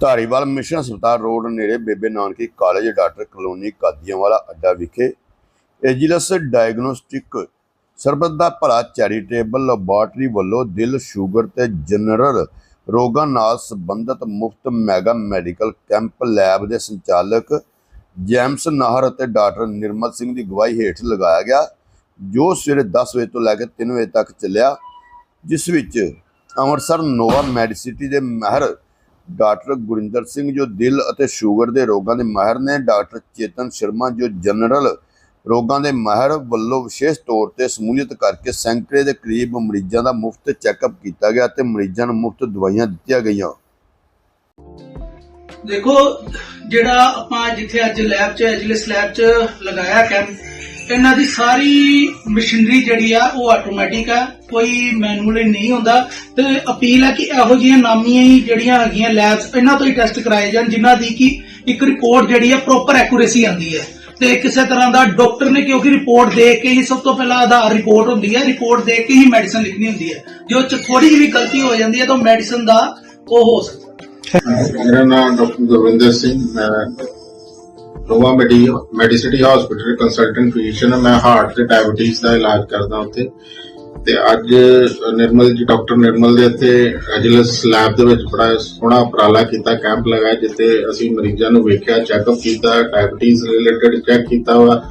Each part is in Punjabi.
ਧਾਰੀਵਾਲ ਮਿਸ਼ਨ ਹਸਪਤਾਲ ਰੋਡ ਨੇੜੇ Bebe Nanaki college doctor colony Kadianwala ਅੱਡਾ ਵਿਖੇ ਏਜੀਲਸ ਡਾਇਗਨੋਸਟਿਕ ਸਰਬੱਤ ਦਾ ਭਲਾ ਚੈਰੀਟੇਬਲ ਲੈਬੋਰਟਰੀ ਵੱਲੋਂ ਦਿਲ, ਸ਼ੂਗਰ ਤੇ ਜਨਰਲ ਰੋਗਾਂ ਨਾਲ ਸੰਬੰਧਿਤ ਮੁਫਤ ਮੈਗਾ ਮੈਡੀਕਲ ਕੈਂਪ ਲੈਬ ਦੇ ਸੰਚਾਲਕ ਜੈਮਸ ਨਾਹਰ ਅਤੇ ਡਾਕਟਰ ਨਿਰਮਲ ਸਿੰਘ ਦੀ ਗਵਾਹੀ ਹੇਠ ਲਗਾਇਆ ਗਿਆ, ਜੋ ਸਵੇਰੇ 10 ਵਜੇ ਤੋਂ ਲੈ ਕੇ 3 ਵਜੇ ਤੱਕ ਚੱਲਿਆ, ਜਿਸ ਵਿੱਚ ਅੰਮ੍ਰਿਤਸਰ ਨੋਵਾ ਮੈਡੀਸਿਟੀ ਦੇ ਮਹਿਰ ਡਾਕਟਰ ਗੁਰਿੰਦਰ ਸਿੰਘ ਜੋ ਦਿਲ ਅਤੇ ਸ਼ੂਗਰ ਦੇ ਰੋਗਾਂ ਦੇ ਮਾਹਿਰ ਨੇ, ਡਾਕਟਰ ਚੇਤਨ ਸ਼ਰਮਾ ਜੋ ਜਨਰਲ ਰੋਗਾਂ ਦੇ ਮਾਹਿਰ ਵੱਲੋਂ ਵਿਸ਼ੇਸ਼ ਤੌਰ ਤੇ ਸਮੂਲੀਅਤ ਕਰਕੇ ਸੈਂਕੜੇ ਦੇ ਕਰੀਬ ਮਰੀਜ਼ਾਂ ਦਾ ਮੁਫਤ ਚੈੱਕਅਪ ਕੀਤਾ ਗਿਆ ਤੇ ਮਰੀਜ਼ਾਂ ਨੂੰ ਮੁਫਤ ਦਵਾਈਆਂ ਦਿੱਤੀਆਂ ਗਈਆਂ। ਦੇਖੋ, ਜਿਹੜਾ ਆਪਾਂ ਜਿੱਥੇ ਅੱਜ ਲੈਬ 'ਚ, ਐਜਲਿਸ ਲੈਬ 'ਚ ਲਗਾਇਆ ਕੈਂਪ ਇਹਨਾਂ ਦੀ ਸਾਰੀ ਮਸ਼ੀਨਰੀ ਜਿਹੜੀ ਆ ਉਹ ਆਟੋਮੈਟਿਕ ਆ ਕੋਈ ਮੈਨੂਅਲੀ ਨਹੀਂ ਹੁੰਦਾ ਤੇ ਅਪੀਲ ਹੈ ਕਿ ਇਹੋ ਜਿਹੀਆਂ ਨਾਮੀਆਂ ਹੀ ਜਿਹੜੀਆਂ ਹੈਗੀਆਂ ਲੈਬਸ ਇਹਨਾਂ ਤੋਂ ਹੀ ਟੈਸਟ ਕਰਾਏ ਜਾਣ ਜਿਨ੍ਹਾਂ ਦੀ ਕਿ ਇੱਕ ਰਿਪੋਰਟ ਜਿਹੜੀ ਆ ਪ੍ਰੋਪਰ ਐਕੂਰੇਸੀ ਆਂਦੀ ਹੈ। ਤੇ ਕਿਸੇ ਤਰ੍ਹਾਂ ਦਾ ਡਾਕਟਰ ਨੇ ਕਿਉਂਕਿ ਰਿਪੋਰਟ ਦੇਖ ਕੇ ਹੀ ਸਭ ਤੋਂ ਪਹਿਲਾਂ ਆਧਾਰ ਰਿਪੋਰਟ ਹੁੰਦੀ ਹੈ ਰਿਪੋਰਟ ਦੇਖ ਕੇ ਹੀ ਮੈਡੀਸਨ ਲਿਖਣੀ ਹੁੰਦੀ ਹੈ। ਜੋ ਚ ਥੋੜੀ ਜਿਹੀ ਵੀ ਗਲਤੀ ਹੋ ਜਾਂਦੀ ਹੈ ਤਾਂ ਮੈਡੀਸਨ ਦਾ ਉਹ ਹੋ ਸਕਦਾ। ਮੇਰਾ ਨਾਮ ਡਾਕਟਰ ਗੁਰਵਿੰਦਰ ਸਿੰਘ ਮੈਂ Nova medi Medicity hospital consultant physician ਮੈਂ ਹਾਰਟ ਤੇ ਡਾਇਬੀਟੀਜ਼ ਦਾ ਇਲਾਜ ਕਰਦਾ ਉੱਥੇ। ਤੇ ਅੱਜ ਨਿਰਮਲ ਜੀ ਡਾਕਟਰ ਨਿਰਮਲ ਦੇ ਇੱਥੇ ਐਜਲਸ ਲੈਬ ਦੇ ਵਿੱਚ ਬੜਾ ਸੋਹਣਾ ਉਪਰਾਲਾ ਕੀਤਾ ਕੈਂਪ ਲਗਾਇਆ, ਜਿੱਥੇ ਅਸੀਂ ਮਰੀਜ਼ਾਂ ਨੂੰ ਵੇਖਿਆ ਚੈੱਕਅਪ ਕੀਤਾ ਡਾਇਬੀਟੀਜ਼ ਰਿਲੇਟਡ ਚੈੱਕ ਕੀਤਾ ਵਾ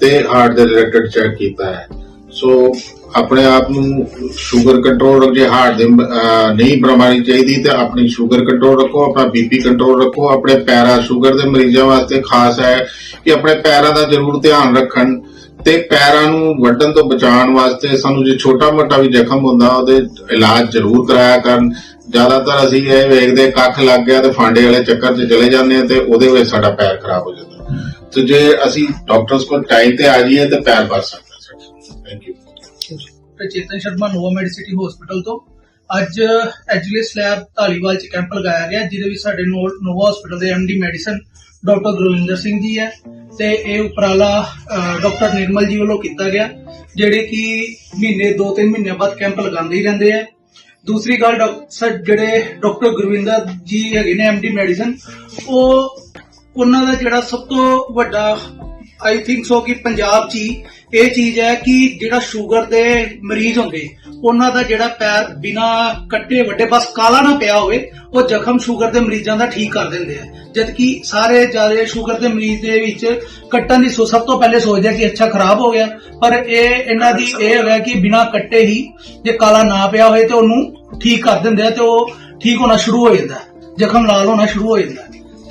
ਤੇ ਹਾਰਟ ਦੇ ਰਿਲੇਟਡ ਚੈੱਕ ਕੀਤਾ ਹੈ। ਸੋ ਆਪਣੇ ਆਪ ਨੂੰ ਸ਼ੂਗਰ ਕੰਟਰੋਲ ਜੇ ਹਾਰਟ ਦੇ ਨਹੀਂ ਬਿਮਾਰੀ ਚਾਹੀਦੀ ਤੇ ਆਪਣੀ ਸ਼ੂਗਰ ਕੰਟਰੋਲ ਰੱਖੋ, ਆਪਣਾ ਬੀਪੀ ਕੰਟਰੋਲ ਰੱਖੋ, ਆਪਣੇ ਪੈਰਾਂ ਸ਼ੂਗਰ ਦੇ ਮਰੀਜ਼ਾਂ ਵਾਸਤੇ ਖਾਸ ਹੈ ਕਿ ਆਪਣੇ ਪੈਰਾਂ ਦਾ ਜ਼ਰੂਰ ਧਿਆਨ ਰੱਖਣ ਤੇ ਪੈਰਾਂ ਨੂੰ ਵੱਢਣ ਤੋਂ ਬਚਾਉਣ ਵਾਸਤੇ ਸਾਨੂੰ ਜੇ ਛੋਟਾ ਮੋਟਾ ਵੀ ਜ਼ਖਮ ਹੁੰਦਾ, ਉਹਦੇ ਇਲਾਜ ਜ਼ਰੂਰ ਕਰਾਇਆ ਕਰਨ। ਜ਼ਿਆਦਾਤਰ ਅਸੀਂ ਇਹ ਵੇਖਦੇ, ਕੱਖ ਲੱਗ ਗਿਆ ਤੇ ਫਾਂਡੇ ਵਾਲੇ ਚੱਕਰ 'ਚ ਚਲੇ ਜਾਂਦੇ ਆ ਤੇ ਉਹਦੇ ਵਿੱਚ ਸਾਡਾ ਪੈਰ ਖਰਾਬ ਹੋ ਜਾਂਦਾ। ਤੇ ਜੇ ਅਸੀਂ ਡਾਕਟਰਸ ਕੋਲ ਟਾਈਮ ਤੇ ਆ ਜਾਈਏ ਤੇ ਪੈਰ ਬਚ ਸਕਦਾ ਸਾਡਾ ਥੈਂਕ ਯੂ ਤੇ Chetan Sharma, Nova Medicity hospital ਤੋਂ। ਅੱਜ ਐਜਲਿਸ ਲੈਬ ਧਾਲੀਵਾਲ ਚ ਕੈਂਪ ਲਗਾਇਆ ਗਿਆ, ਜਿਹਦੇ ਵਿੱਚ ਸਾਡੇ ਨੋਵਾ ਹਸਪੀਟਲ ਦੇ MD medicine doctor Gurvinder Singh ji ਹੈ ਤੇ ਇਹ ਉਪਰਾਲਾ ਡਾਕਟਰ ਨਿਰਮਲ ਜੀ ਵੱਲੋਂ ਕੀਤਾ ਗਿਆ, ਜਿਹੜੇ ਕਿ ਮਹੀਨੇ 2-3 ਮਹੀਨੇ ਬਾਅਦ ਕੈਂਪ ਲਗਾਉਂਦੇ ਹੀ ਰਹਿੰਦੇ ਆ। ਦੂਸਰੀ ਗੱਲ ਡਾਕਟਰ ਜਿਹੜੇ ਡਾਕਟਰ ਗੁਰਵਿੰਦਰ ਜੀ ਹੈਗੇ ਨੇ ਐਮਡੀ ਮੈਡੀਸਨ, ਉਹ, ਉਹਨਾਂ ਦਾ ਜਿਹੜਾ ਸਭ ਤੋਂ ਵੱਡਾ ਆਈ ਥਿੰਕ ਸੋ ਕਿ ਪੰਜਾਬ 'ਚ ਇਹ ਚੀਜ਼ ਹੈ ਕਿ ਜਿਹੜਾ ਸ਼ੂਗਰ ਦੇ ਮਰੀਜ਼ ਹੁੰਦੇ ਉਹਨਾਂ ਦਾ ਜਿਹੜਾ ਪੈਰ ਬਿਨਾ ਕੱਟੇ ਵੱਡੇ ਬਸ ਕਾਲਾ ਨਾ ਪਿਆ ਹੋਵੇ ਉਹ ਜ਼ਖਮ ਸ਼ੂਗਰ ਦੇ ਮਰੀਜ਼ਾਂ ਦਾ ਠੀਕ ਕਰ ਦਿੰਦੇ ਆ ਜਦ ਕਿ ਸਾਰੇ ਜ਼ਿਆਦਾ ਸ਼ੂਗਰ ਦੇ ਮਰੀਜ਼ ਦੇ ਵਿੱਚ ਕੱਟਣ ਦੀ ਸੋ ਸਭ ਤੋਂ ਪਹਿਲੇ ਸੋਚਦੇ ਆ ਕਿ ਅੱਛਾ ਖਰਾਬ ਹੋ ਗਿਆ ਪਰ ਇਹ ਇਹਨਾਂ ਦੀ ਇਹ ਹੈਗਾ ਕਿ ਬਿਨਾ ਕੱਟੇ ਹੀ ਜੇ ਕਾਲਾ ਨਾ ਪਿਆ ਹੋਏ ਤੇ ਉਹਨੂੰ ਠੀਕ ਕਰ ਦਿੰਦੇ ਆ ਤੇ ਉਹ ਠੀਕ ਹੋਣਾ ਸ਼ੁਰੂ ਹੋ ਜਾਂਦਾ। ਜ਼ਖਮ ਲਾਲ ਹੋਣਾ ਸ਼ੁਰੂ ਹੋ ਜਾਂਦਾ।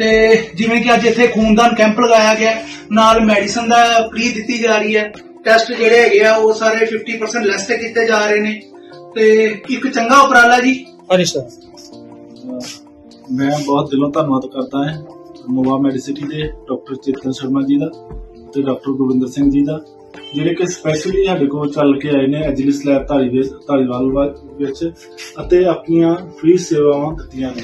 ਤੇ ਜਿਵੇਂ ਕਿ ਅੱਜ ਇੱਥੇ ਖੂਨਦਾਨ ਕੈਂਪ ਲਗਾਇਆ ਗਿਆ ਨਾਲ ਮੈਡੀਸਨ ਦਾ ਫ੍ਰੀ ਦਿੱਤੀ ਜਾ ਰਹੀ ਹੈ। ਟੈਸਟ ਜਿਹੜੇ ਹੈਗੇ ਆ ਉਹ ਸਾਰੇ 50% ਲੈਸ ਤੇ ਕੀਤੇ ਜਾ ਰਹੇ ਨੇ। ਤੇ ਇੱਕ ਚੰਗਾ ਉਪਰਾਲਾ ਜੀ। ਹਾਂਜੀ ਸਰ ਮੈਂ ਬਹੁਤ ਦਿਲੋਂ ਧੰਨਵਾਦ ਕਰਦਾ ਹਾਂ ਨੋਵਾ ਮੈਡੀਸਿਟੀ ਦੇ ਡਾਕਟਰ ਚੇਤਨ ਸ਼ਰਮਾ ਜੀ ਦਾ ਤੇ ਡਾਕਟਰ ਗੁਰਵਿੰਦਰ ਸਿੰਘ ਜੀ ਦਾ ਜਿਹੜੇ ਕਿ ਸਪੈਸ਼ਲੀ ਸਾਡੇ ਕੋਲ ਚੱਲ ਕੇ ਆਏ ਨੇ ਐਜਲਿਸ ਲੈਬ ਧਾਰੀ ਧਾਰੀਵਾਲ ਵਿੱਚ ਅਤੇ ਆਪਣੀਆਂ ਫ੍ਰੀ ਸੇਵਾਵਾਂ ਦਿੱਤੀਆਂ ਨੇ।